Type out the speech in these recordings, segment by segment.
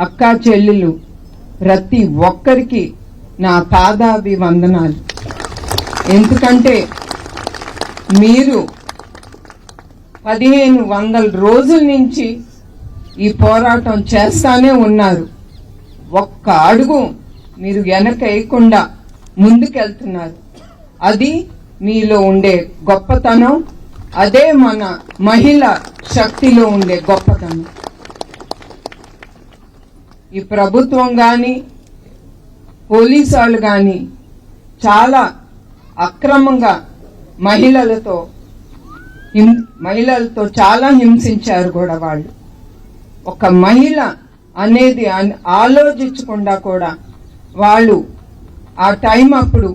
అక్కా చెల్లెలు ప్రతి ఒక్కరికి నా పాదాభివందనాలు. ఎందుకంటే మీరు పదిహేను వందల రోజుల నుంచి ఈ పోరాటం చేస్తానే ఉన్నారు. ఒక్క అడుగు మీరు వెనక వేయకుండా ముందుకెళ్తున్నారు. అది మీలో ఉండే గొప్పతనం అదే మన మహిళ శక్తిలో ఉండే గొప్పతనం. ఈ ప్రభుత్వం కానీ పోలీసు వాళ్ళు కానీ చాలా అక్రమంగా మహిళలతో మహిళలతో చాలా హింసించారు కూడా వాళ్ళు. ఒక మహిళ అనేది ఆలోచించకుండా కూడా వాళ్ళు ఆ టైం అప్పుడు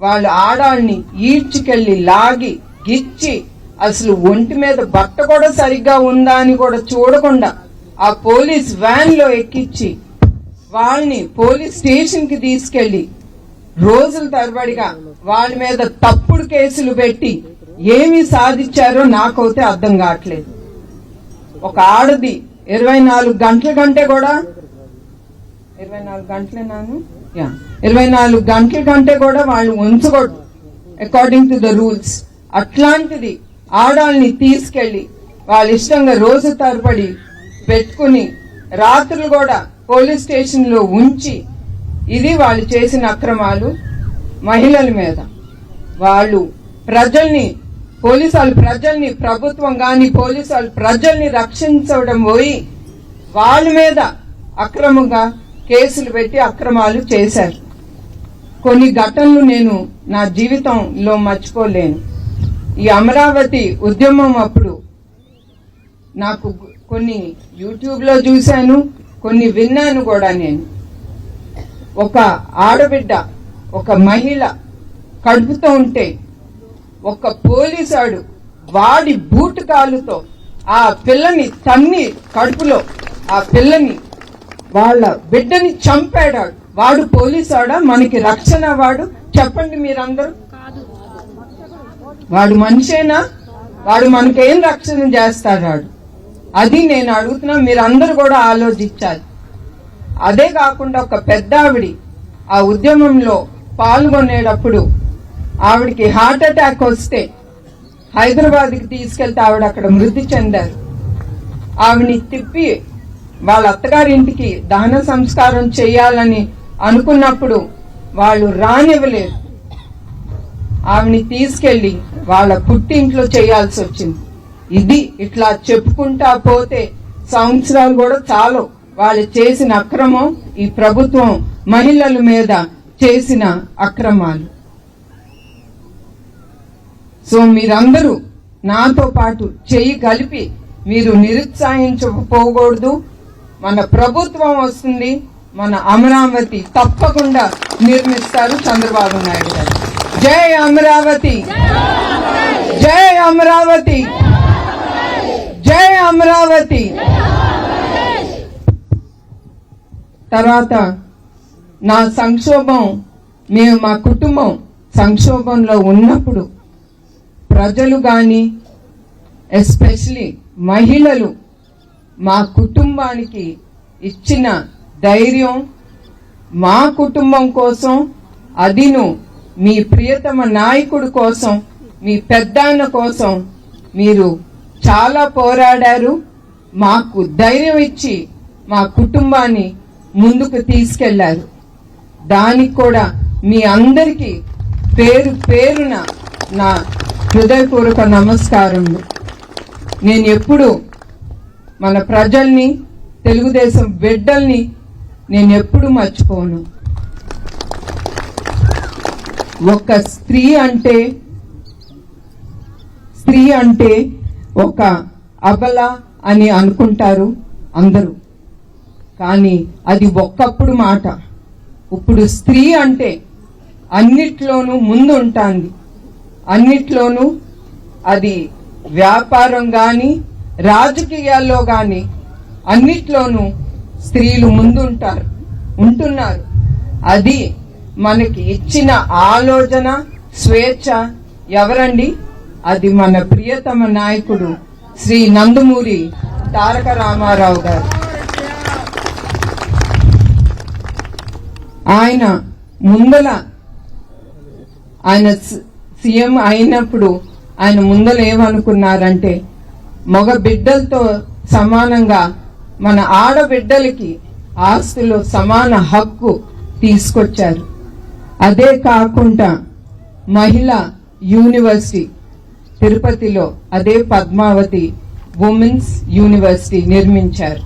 వాళ్ళు ఆడాల్ని ఈడ్చుకెళ్ళి లాగి గిచ్చి అసలు ఒంటి మీద బట్ట కూడా సరిగ్గా ఉందా అని కూడా చూడకుండా ఆ పోలీస్ వ్యాన్లో ఎక్కించి వాళ్ళని పోలీస్ స్టేషన్కి తీసుకెళ్ళి రోజుల తరబడిగా వాళ్ళ మీద తప్పుడు కేసులు పెట్టి ఏమి సాధించారో నాకైతే అర్థం కావట్లేదు. ఒక ఆడది ఇరవై నాలుగు గంటల కంటే కూడా ఇరవై నాలుగు గంటలేనాను యా. ఇరవై నాలుగు గంటల కంటే కూడా వాళ్ళు ఉంచకూడదు. అకార్డింగ్ టు ద రూల్స్ అట్లాంటిది ఆడాల్ని తీసుకెళ్ళి వాళ్ళ ఇష్టంగా రోజు తరబడి పెట్టుకుని రాత్రులు కూడా పోలీస్ స్టేషన్లో ఉంచి ఇది వాళ్ళు చేసిన అక్రమాలు మహిళల మీద. వాళ్ళు ప్రజల్ని పోలీసు వాళ్ళు ప్రజల్ని ప్రభుత్వం గాని పోలీసు వాళ్ళు ప్రజల్ని రక్షించడం పోయి వాళ్ళ మీద అక్రమంగా కేసులు పెట్టి అక్రమాలు చేశారు. కొన్ని ఘటనలు నేను నా జీవితంలో మర్చిపోలేను. ఈ అమరావతి ఉద్యమం అప్పుడు నాకు కొన్ని యూట్యూబ్లో చూశాను కొన్ని విన్నాను కూడా నేను. ఒక ఆడబిడ్డ ఒక మహిళ కడుపుతో ఉంటే ఒక పోలీసాడు వాడి బూటు కాలుతో ఆ పిల్లని తన్ని కడుపులో ఆ పిల్లని వాళ్ళ బిడ్డని చంపాడాడు వాడు పోలీసాడా? మనకి రక్షణ వాడు? చెప్పండి మీరందరూ. వాడు మనిషేనా? వాడు మనకేం రక్షణ చేస్తాడు వాడు అది నేను అడుగుతున్నా మీరందరూ కూడా ఆలోచించాలి. అదే కాకుండా ఒక పెద్ద ఆవిడి ఆ ఉద్యమంలో పాల్గొనేటప్పుడు ఆవిడికి హార్ట్ అటాక్ వస్తే హైదరాబాద్కి తీసుకెళ్తే ఆవిడ అక్కడ మృతి చెందారు. ఆవిని తిప్పి వాళ్ళ అత్తగారింటికి దహన సంస్కారం చేయాలని అనుకున్నప్పుడు వాళ్ళు రానివ్వలేదు. ఆవిని తీసుకెళ్ళి వాళ్ళ పుట్టింట్లో చేయాల్సి వచ్చింది. ఇది ఇట్లా చెప్పుకుంటా పోతే సంవత్సరాలు కూడా చాలు. వాళ్ళు చేసిన అక్రమం ఈ ప్రభుత్వం మహిళల మీద చేసిన అక్రమాలు. సో మీరందరూ నాతో పాటు చెయ్యి కలిపి మీరు నిరుత్సాహించకపోకూడదు. మన ప్రభుత్వం వస్తుంది మన అమరావతి తప్పకుండా నిర్మిస్తారు చంద్రబాబు నాయుడు గారు. జై అమరావతి! జై అమరావతి! జై అమరావతి. తర్వాత నా సంక్షోభం మేము మా కుటుంబం సంక్షోభంలో ఉన్నప్పుడు ప్రజలు కానీ ఎస్పెషలీ మహిళలు మా కుటుంబానికి ఇచ్చిన ధైర్యం మా కుటుంబం కోసం అదిను మీ ప్రియతమ నాయకుడు కోసం మీ పెద్దాన్న కోసం మీరు చాలా పోరాడారు. మాకు ధైర్యం ఇచ్చి మా కుటుంబాన్ని ముందుకు తీసుకెళ్ళారు. దానికి కూడా మీ అందరికీ పేరు పేరున నా హృదయపూర్వక నమస్కారములు. నేను ఎప్పుడు మన ప్రజల్ని తెలుగుదేశం బిడ్డల్ని నేను ఎప్పుడు మర్చిపోను. ఒక స్త్రీ అంటే స్త్రీ అంటే ఒక అబల అని అనుకుంటారు అందరూ. కానీ అది ఒక్కప్పుడు మాట. ఇప్పుడు స్త్రీ అంటే అన్నిట్లోనూ ముందు ఉంటుంది. అన్నిట్లోనూ అది వ్యాపారం కానీ రాజకీయాల్లో కానీ అన్నిట్లోనూ స్త్రీలు ముందుంటారు ఉంటున్నారు. అది మనకి ఇచ్చిన ఆలోచన స్వేచ్ఛ ఎవరండి? అది మన ప్రియతమ నాయకుడు శ్రీ నందమూరి తారక రామారావు గారు. ఆయన ముందల ఆయన సీఎం అయినప్పుడు ఆయన ముందల ఏమనుకున్నారంటే మగ బిడ్డలతో సమానంగా మన ఆడబిడ్డలకి ఆస్తులు సమాన హక్కు తీసుకొచ్చారు. అదే కాకుండా మహిళ యూనివర్సిటీ తిరుపతిలో అదే పద్మావతి ఉమెన్స్ యూనివర్సిటీ నిర్మించారు.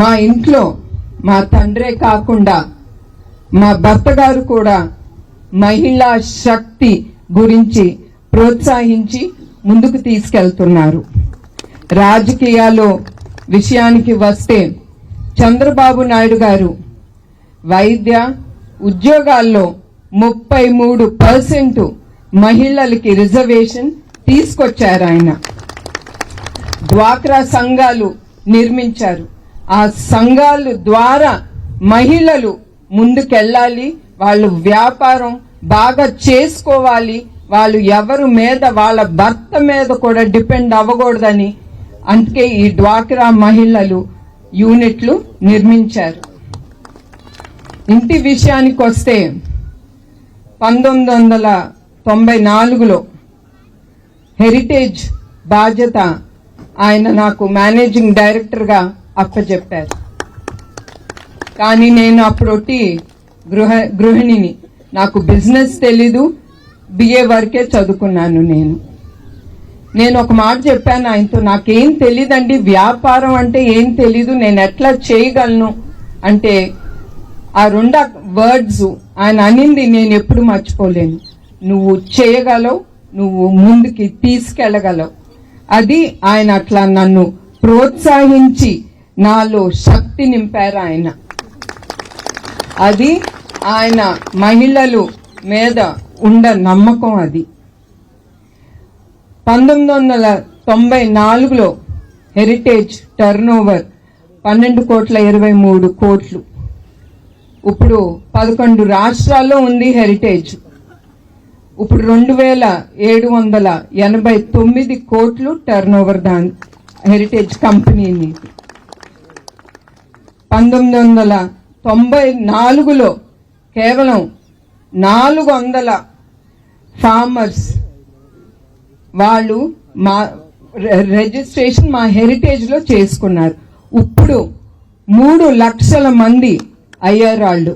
మా ఇంట్లో మా తండ్రే కాకుండా మా భర్త గారు కూడా మహిళా శక్తి గురించి ప్రోత్సహించి ముందుకు తీసుకెళ్తున్నారు. రాజకీయాల్లో విషయానికి వస్తే చంద్రబాబు నాయుడు గారు వైద్య ఉద్యోగాల్లో ముప్పై మూడు పర్సెంట్ మహిళలకి రిజర్వేషన్ తీసుకొచ్చారు ఆయన. డ్వాక్రా సంఘాలు నిర్మించారు. ఆ సంఘాలు ద్వారా మహిళలు ముందుకెళ్ళాలి వాళ్ళు వ్యాపారం బాగా చేసుకోవాలి వాళ్ళు ఎవరు మీద వాళ్ళ భర్త మీద కూడా డిపెండ్ అవ్వకూడదని. అందుకే ఈ డ్వాక్రా మహిళలు యూనిట్లు నిర్మించారు. ఇంటి విషయానికి వస్తే పంతొమ్మిది వందల తొంభై నాలుగులో హెరిటేజ్ బాధ్యత ఆయన నాకు మేనేజింగ్ డైరెక్టర్గా అప్పచెప్పారు. కానీ నేను అప్పుడొట్టి గృహ గృహిణిని. నాకు బిజినెస్ తెలీదు బిఏ వరకే చదువుకున్నాను నేను. నేను ఒక మాట చెప్పాను ఆయనతో నాకేం తెలియదండి వ్యాపారం అంటే ఏం తెలీదు నేను ఎట్లా చేయగలను? అంటే ఆ రెండు వర్డ్స్ ఆయన అనింది నేను ఎప్పుడు మర్చిపోలేను. నువ్వు చేయగలవు నువ్వు ముందుకి తీసుకెళ్ళగలవు. అది ఆయన అట్లా నన్ను ప్రోత్సహించి నాలో శక్తి నింపారు ఆయన. అది ఆయన మహిళలు మీద ఉండ నమ్మకం అది. పంతొమ్మిది వందల తొంభై నాలుగులో హెరిటేజ్ టర్న్ ఓవర్ పన్నెండు కోట్ల ఇరవై మూడు కోట్లు. ఇప్పుడు పదకొండు రాష్ట్రాల్లో ఉంది హెరిటేజ్ ఇప్పుడు రెండు వేల ఏడు వందల ఎనభై తొమ్మిది కోట్లు టర్న్ ఓవర్ దాని హెరిటేజ్ కంపెనీని పంతొమ్మిది వందల తొంభై నాలుగులో కేవలం నాలుగు వందల ఫార్మర్స్ వాళ్ళు మా రిజిస్ట్రేషన్ మా హెరిటేజ్లో చేసుకున్నారు. ఇప్పుడు మూడు లక్షల మంది అయ్యారు వాళ్ళు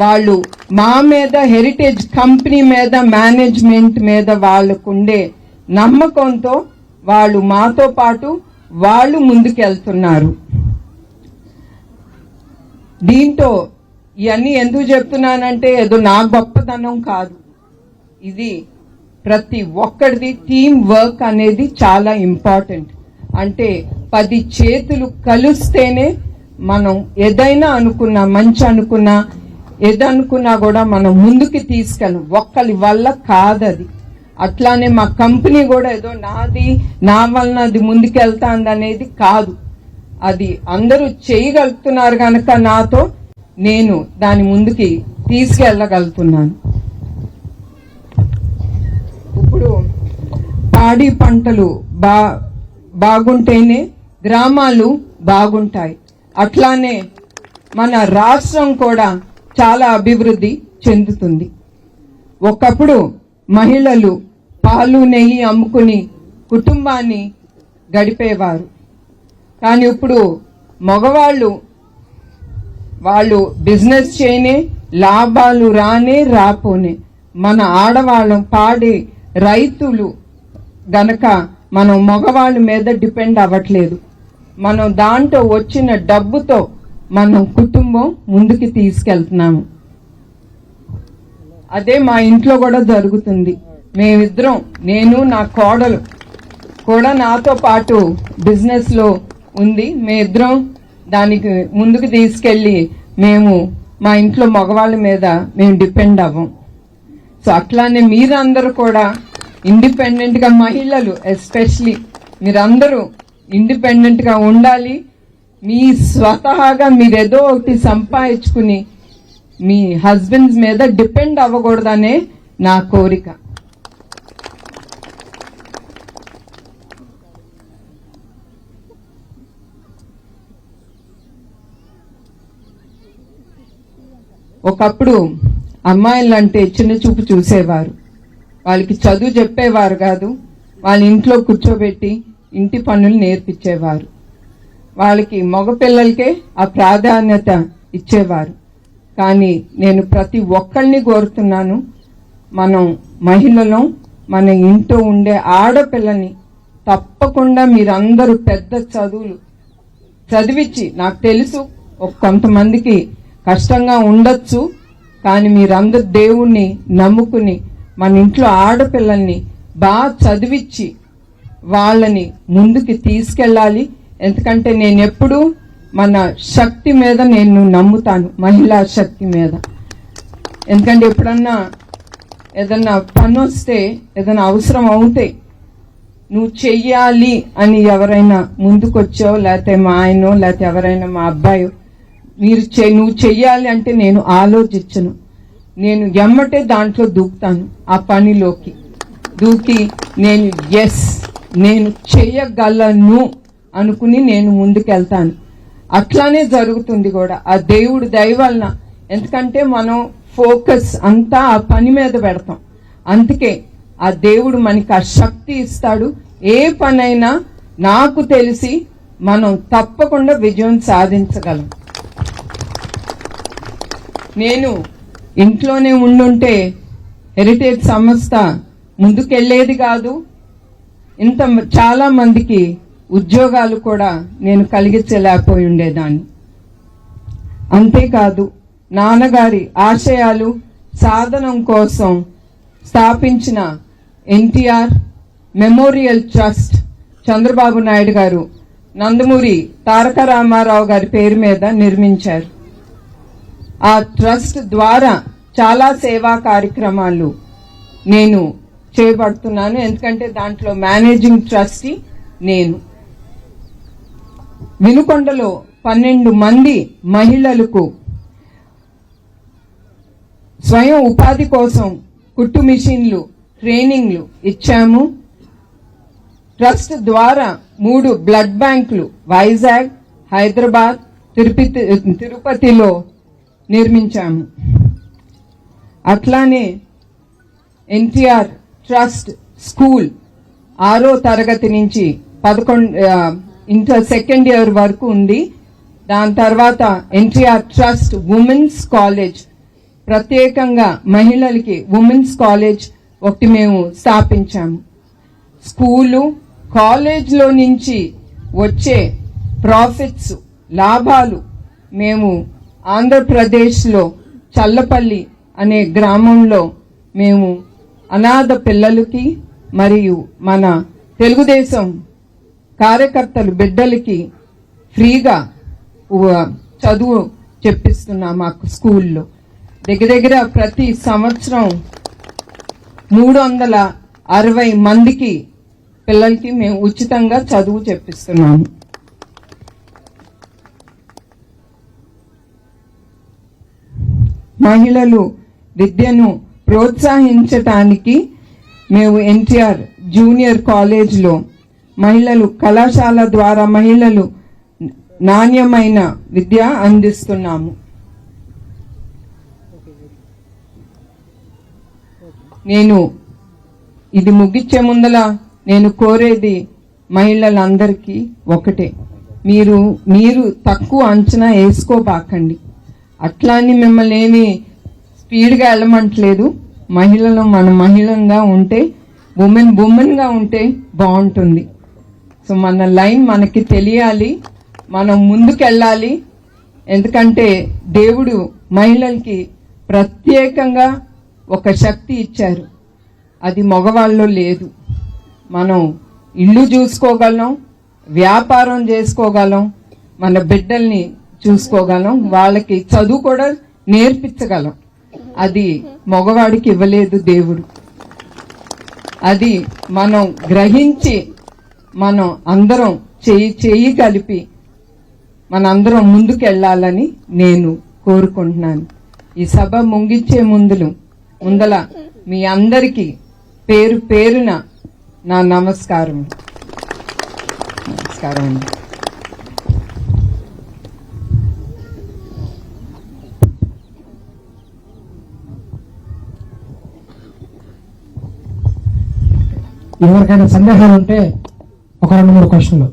వాళ్ళు మా మీద హెరిటేజ్ కంపెనీ మీద మేనేజ్మెంట్ మీద వాళ్ళకుండే నమ్మకంతో వాళ్ళు మాతో పాటు వాళ్ళు ముందుకెళ్తున్నారు. దీంతో ఇవన్నీ ఎందుకు చెప్తున్నానంటే ఏదో నా గొప్పతనం కాదు. ఇది ప్రతి ఒక్కరిది టీం వర్క్ అనేది చాలా ఇంపార్టెంట్ అంటే పది చేతులు కలిస్తేనే మనం ఏదైనా అనుకున్నా మంచి అనుకున్నా ఏదనుకున్నా కూడా మనం ముందుకు తీసుకెళ్ళం. ఒక్కరి వల్ల కాదది. అట్లానే మా కంపెనీ కూడా ఏదో నాది నా వలన అది ముందుకెళ్తాంది అనేది కాదు. అది అందరూ చేయగలుగుతున్నారు కనుక నాతో నేను దాని ముందుకి తీసుకెళ్ళగలుగుతున్నాను. ఇప్పుడు పాడి పంటలు బా బాగుంటేనే గ్రామాలు బాగుంటాయి. అట్లానే మన రాష్ట్రం కూడా చాలా అభివృద్ధి చెందుతుంది. ఒకప్పుడు మహిళలు పాలు నెయ్యి అమ్ముకుని కుటుంబాన్ని గడిపేవారు. కానీ ఇప్పుడు మగవాళ్ళు వాళ్ళు బిజినెస్ చేయనే లాభాలు రానే రాపోనే. మన ఆడవాళ్ళం పాడే రైతులు గనక మనం మగవాళ్ళ మీద డిపెండ్ అవ్వట్లేదు. మనం దాంట్లో వచ్చిన డబ్బుతో మనం కుటుంబం ముందుకు తీసుకెళ్తున్నాము. అదే మా ఇంట్లో కూడా జరుగుతుంది. మేమిద్దరం నేను నా కోడలు కూడా నాతో పాటు బిజినెస్లో ఉంది. మేమిద్దరం దానికి ముందుకు తీసుకెళ్ళి మేము మా ఇంట్లో మగవాళ్ళ మీద మేము డిపెండ్ అవ్వం. సో అట్లానే మీరందరూ కూడా ఇండిపెండెంట్గా మహిళలు ఎస్పెషలీ మీరందరూ ఇండిపెండెంట్గా ఉండాలి. మీ స్వతహాగా మీరేదో ఒకటి సంపాదించుకుని మీ హస్బెండ్స్ మీద డిపెండ్ అవ్వకూడదనే నా కోరిక. ఒకప్పుడు అమ్మాయిలంటే చిన్న చూపు చూసేవారు. వాళ్ళకి చదువు చెప్పేవారు కాదు. వాళ్ళ ఇంట్లో కూర్చోబెట్టి ఇంటి పనులు నేర్పించేవారు. వాళ్ళకి మగపిల్లలకే ఆ ప్రాధాన్యత ఇచ్చేవారు. కానీ నేను ప్రతి ఒక్కరిని కోరుతున్నాను మనం మహిళలం మన ఇంట్లో ఉండే ఆడపిల్లని తప్పకుండా మీరందరూ పెద్ద చదువులు చదివించి నాకు తెలుసు కొంతమందికి కష్టంగా ఉండొచ్చు కానీ మీరందరు దేవుణ్ణి నమ్ముకుని మన ఇంట్లో ఆడపిల్లల్ని బాగా చదివించి వాళ్ళని ముందుకి తీసుకెళ్ళాలి. ఎందుకంటే నేను ఎప్పుడు మన శక్తి మీద నేను నమ్ముతాను మహిళా శక్తి మీద. ఎందుకంటే ఎప్పుడన్నా ఏదన్నా పని వస్తే ఏదైనా అవసరం అవుతే నువ్వు చెయ్యాలి అని ఎవరైనా ముందుకొచ్చో లేకపోతే మా ఆయనో లేకపోతే ఎవరైనా మా అబ్బాయో మీరు చే నువ్వు చెయ్యాలి అంటే నేను ఆలోచించను. నేను ఎమ్మటే దాంట్లో దూకుతాను ఆ పనిలోకి. దూకి నేను ఎస్ నేను చెయ్యగలను అనుకుని నేను ముందుకెళ్తాను. అట్లానే జరుగుతుంది కూడా. ఆ దేవుడు దయవలన ఎందుకంటే మనం ఫోకస్ అంతా ఆ పని మీద పెడతాం. అందుకే ఆ దేవుడు మనకి ఆ శక్తి ఇస్తాడు. ఏ పనైనా నాకు తెలిసి మనం తప్పకుండా విజయం సాధించగలం. నేను ఇంట్లోనే ఉండుంటే హెరిటేజ్ సంస్థ ముందుకెళ్ళేది కాదు. ఇంత చాలా మందికి ఉద్యోగాలు కూడా నేను కలిగించలేకపోయి ఉండేదాన్ని. అంతేకాదు నాన్నగారి ఆశయాలు సాధనం కోసం స్థాపించిన NTR memorial trust Chandrababu Naidu గారు నందమూరి తారక రామారావు గారి పేరు మీద నిర్మించారు. ఆ ట్రస్ట్ ద్వారా చాలా సేవా కార్యక్రమాలు నేను చేపడుతున్నాను. ఎందుకంటే దాంట్లో మేనేజింగ్ ట్రస్టీ నేను. వినుకొండలో పన్నెండు మంది మహిళలకు స్వయం ఉపాధి కోసం కుట్టు మిషన్లు ట్రైనింగ్లు ఇచ్చాము. ట్రస్ట్ ద్వారా మూడు బ్లడ్ బ్యాంకులు వైజాగ్ హైదరాబాద్ తిరుపతి తిరుపతిలో నిర్మించాము. అట్లానే ఎన్టీఆర్ ట్రస్ట్ స్కూల్ ఆరో తరగతి నుంచి పదకొండు ఇంటర్ సెకండ్ ఇయర్ వరకు ఉంది దాని తర్వాత ఎన్టీఆర్ ట్రస్ట్ ఉమెన్స్ కాలేజ్ ప్రత్యేకంగా మహిళలకి ఉమెన్స్ కాలేజ్ ఒకటి మేము స్థాపించాము. స్కూలు కాలేజ్లో నుంచి వచ్చే ప్రాఫిట్స్ లాభాలు మేము ఆంధ్రప్రదేశ్లో చల్లపల్లి అనే గ్రామంలో మేము అనాథ పిల్లలకి మరియు మన తెలుగుదేశం కార్యకర్తలు బిడ్డలకి ఫ్రీగా చదువు చెప్పిస్తున్నాం మాకు స్కూల్లో. దగ్గర దగ్గర ప్రతి సంవత్సరం మూడు వందల అరవై మందికి పిల్లలకి మేము ఉచితంగా చదువు చెప్పిస్తున్నాము. మహిళలు విద్యను ప్రోత్సహించటానికి మేము ఎన్టీఆర్ జూనియర్ కాలేజ్లో మహిళలు కళాశాల ద్వారా మహిళలు నాణ్యమైన విద్య అందిస్తున్నాము. నేను ఇది ముగించే ముందల నేను కోరేది మహిళలందరికీ ఒకటే. మీరు మీరు తక్కువ అంచనా వేసుకోబాకండి. అట్లాని మిమ్మల్ని ఏమి స్పీడ్గా వెళ్ళమంటలేదు. మహిళలు మన మహిళంగా ఉంటే ఉమెన్ ఉమెన్గా ఉంటే బాగుంటుంది. సో మన లైన్ మనకి తెలియాలి. మనం ముందుకెళ్ళాలి. ఎందుకంటే దేవుడు మహిళలకి ప్రత్యేకంగా ఒక శక్తి ఇచ్చారు. అది మగవాళ్ళలో లేదు. మనం ఇల్లు చూసుకోగలం వ్యాపారం చేసుకోగలం మన బిడ్డల్ని చూసుకోగలం వాళ్ళకి చదువు కూడా నేర్పించగలం. అది మగవాడికి ఇవ్వలేదు దేవుడు. అది మనం గ్రహించి మనం అందరం చేయి చేయి కలిపి మనందరం ముందుకెళ్ళాలని నేను కోరుకుంటున్నాను. ఈ సభ ముగించే ముందులు ముందల మీ అందరికీ పేరు పేరున నా నమస్కారం. నమస్కారం అండి. ఎవరికైనా సందేహాలు ఉంటే ఒక రెండు మూడు క్వశ్చన్లు.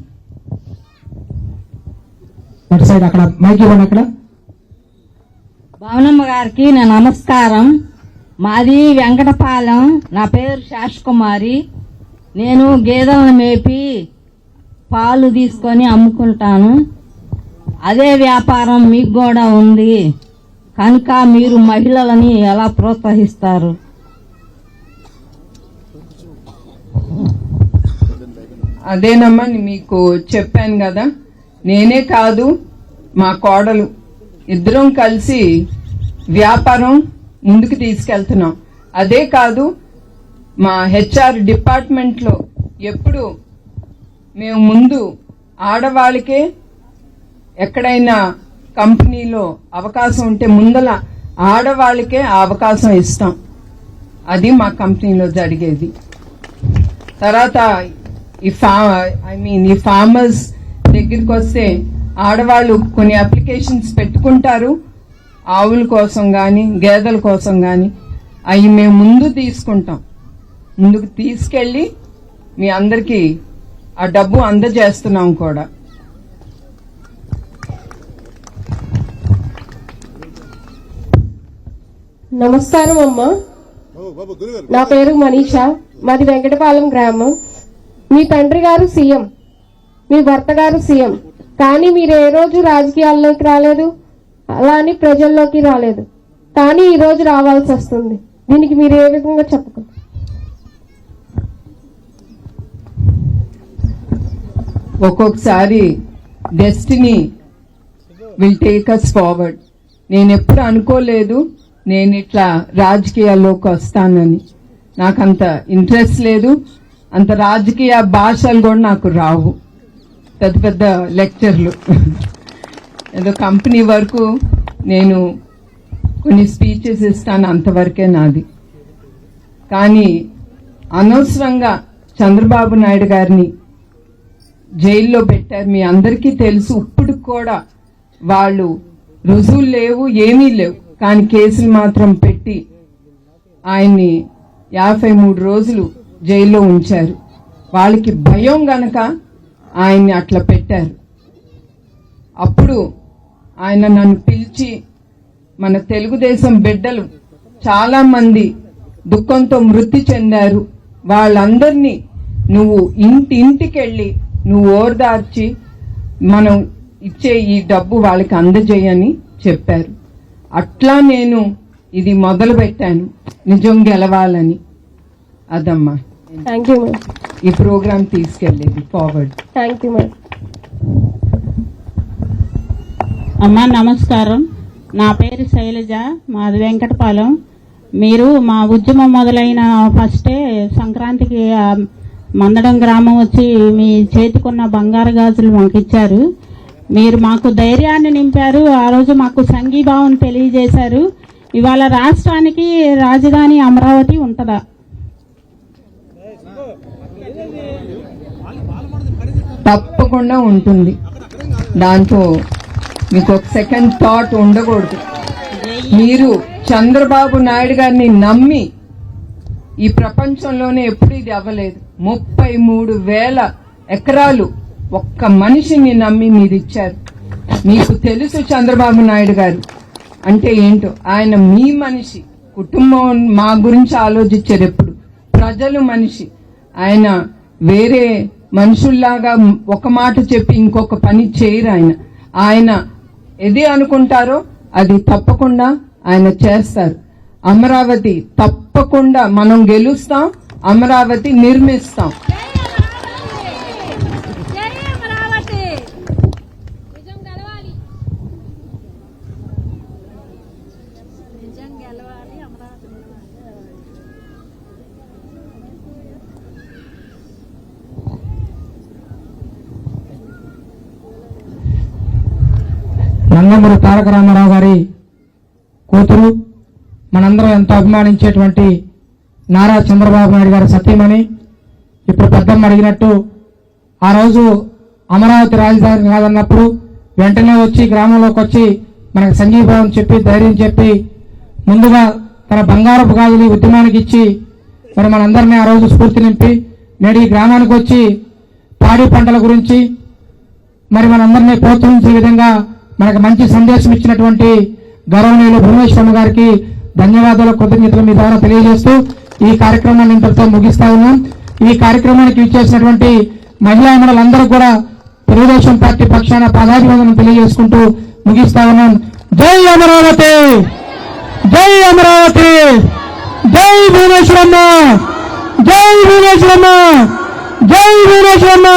అటు సైడ్ అక్కడ మైక్ ఇవ్వండి అక్కడ. భవనమ్మ గారికి నా నమస్కారం. మాది వెంకటపాలెం. నా పేరు శాశ్వకుమారి నేను గేదెలను మేపి పాలు తీసుకొని అమ్ముకుంటాను. అదే వ్యాపారం మీకు కూడా ఉంది. కనుక మీరు మహిళలని ఎలా ప్రోత్సహిస్తారు? అదేనమ్మా మీకు చెప్పాను కదా. నేనే కాదు మా కోడలు. ఇద్దరం కలిసి వ్యాపారం ముందుకు తీసుకెళ్తున్నాం. అదే కాదు మా హెచ్ఆర్ డిపార్ట్మెంట్లో ఎప్పుడు మేము ముందు ఆడవాళ్ళకే ఎక్కడైనా కంపెనీలో అవకాశం ఉంటే ముందల ఆడవాళ్ళకే ఆ అవకాశం ఇస్తాం. అది మా కంపెనీలో జరిగేది. తర్వాత ఈ ఫా ఐ మీన్ ఈ ఫార్మర్స్ దగ్గరికి వస్తే ఆడవాళ్ళు కొన్ని అప్లికేషన్స్ పెట్టుకుంటారు. ఆవుల కోసం కానీ గేదెల కోసం కానీ అవి మేము ముందు తీసుకుంటాం. ముందుకు తీసుకెళ్ళి మీ అందరికీ ఆ డబ్బు అందజేస్తున్నాం కూడా. నమస్కారం అమ్మా. నా పేరు మనీషా. మాది వెంకటపాలెం గ్రామం. మీ తండ్రి గారు సీఎం మీ భర్త గారు సీఎం. కానీ మీరు ఏ రోజు రాజకీయాల్లోకి రాలేదు? అలా అని ప్రజల్లోకి రాలేదు. కానీ ఈ రోజు రావాల్సి వస్తుంది. దీనికి మీరు ఏ విధంగా చెప్పకండి ఒక్కొక్కసారి destiny will take us forward నేను ఎప్పుడు అనుకోలేదు నేను ఇట్లా రాజకీయాల్లోకి వస్తానని. నాకంత ఇంట్రెస్ట్ లేదు. అంత రాజకీయ భాషలు కూడా నాకు రావు. పెద్ద పెద్ద లెక్చర్లు. ఏదో కంపెనీ వరకు నేను కొన్ని స్పీచెస్ ఇస్తాను అంతవరకే నాది. కానీ అనవసరంగా చంద్రబాబు నాయుడు గారిని జైల్లో పెట్టారు. మీ అందరికీ తెలుసు ఇప్పుడు కూడా వాళ్ళు రుజువులు లేవు ఏమీ లేవు. కానీ కేసులు మాత్రం పెట్టి ఆయన్ని యాభై మూడు రోజులు జైల్లో ఉంచారు. వాళ్ళకి భయం గనక ఆయన్ని అట్లా పెట్టారు. అప్పుడు ఆయన నన్ను పిలిచి మన తెలుగుదేశం బిడ్డలు చాలా మంది దుఃఖంతో మృతి చెందారు. వాళ్ళందరినీ నువ్వు ఇంటి ఇంటికెళ్ళి నువ్వు ఓర్దార్చి మనం ఇచ్చే ఈ డబ్బు వాళ్ళకి అందజేయని చెప్పారు. అట్లా నేను ఇది మొదలు పెట్టాను నిజం గెలవాలని. అదమ్మా. థ్యాంక్ యూ మేడం ఈ ప్రోగ్రాం తీసుకెళ్ళేది. ఫార్వర్డ్ థ్యాంక్ యూ మేడం అమ్మా నమస్కారం. నా పేరు శైలజ. మాది వెంకటపాలెం. మీరు మా ఉద్యమం మొదలైన ఫస్టే సంక్రాంతికి మందడం గ్రామం వచ్చి మీ చేతికున్న బంగారు గాజులు మాకు ఇచ్చారు మీరు మాకు ధైర్యాన్ని నింపారు. ఆ రోజు మాకు సంఘీభావం తెలియజేశారు. ఇవాళ రాష్ట్రానికి రాజధాని అమరావతి ఉంటుందా? తప్పకుండా ఉంటుంది. దాంతో మీకు ఒక సెకండ్ థాట్ ఉండకూడదు. మీరు చంద్రబాబు నాయుడు గారిని నమ్మి ఈ ప్రపంచంలోనే ఎప్పుడు ఇది అవ్వలేదు. ముప్పై మూడు వేల ఎకరాలు ఒక్క మనిషిని నమ్మి మీరు ఇచ్చారు. మీకు తెలుసు చంద్రబాబు నాయుడు గారు అంటే ఏంటో? ఆయన మీ మనిషి. కుటుంబం మా గురించి ఆలోచించారు ఎప్పుడు? ప్రజలు మనిషి. ఆయన వేరే మనుషుల్లాగా ఒక మాట చెప్పి ఇంకొక పని చేయరు ఆయన. ఆయన ఏది అనుకుంటారో అది తప్పకుండా ఆయన చేస్తారు. అమరావతి తప్పకుండా మనం గెలుస్తాం అమరావతి నిర్మిస్తాం జై అమరావతి నిజం గెలవాలి నిజం గెలవాలి అమరావతి గెలవాలి. నందమూరి తారక రామారావు గారి కూతురు మనందరం ఎంత అభిమానించేటువంటి నారా చంద్రబాబు నాయుడు గారి సత్యమని ఇప్పుడు పెద్దమ్మ అడిగినట్టు ఆ రోజు అమరావతి రాజధాని కాదన్నప్పుడు వెంటనే వచ్చి గ్రామంలోకి వచ్చి మనకు సంఘీభావం చెప్పి ధైర్యం చెప్పి ముందుగా తన బంగారపు గాజులు ఉద్యమానికి ఇచ్చి మరి మనందరినీ ఆ రోజు స్ఫూర్తి నింపి నేడు ఈ గ్రామానికి వచ్చి పాడి పంటల గురించి మరి మనందరినీ ప్రోత్సహించే విధంగా మనకు మంచి సందేశం ఇచ్చినటువంటి గౌరవనీయులు భువనేశ్వరం గారికి ధన్యవాదాలు కృతజ్ఞతలు మీ ద్వారా తెలియజేస్తూ ఈ కార్యక్రమాన్ని ఇంతటితో ముగిస్తా ఉన్నాం. ఈ కార్యక్రమానికి ఇచ్చేసినటువంటి మహిళా మండలందరూ కూడా తెలుగుదేశం పార్టీ పక్షాన పదాభివందనం తెలియజేసుకుంటూ ముగిస్తా ఉన్నాం. జై అమరావతి! జై అమరావతి! జై భువనేశ్వరమ్మ! జై భువనేశ్వరమ్మ! జై భువనేశ్వరమ్మ!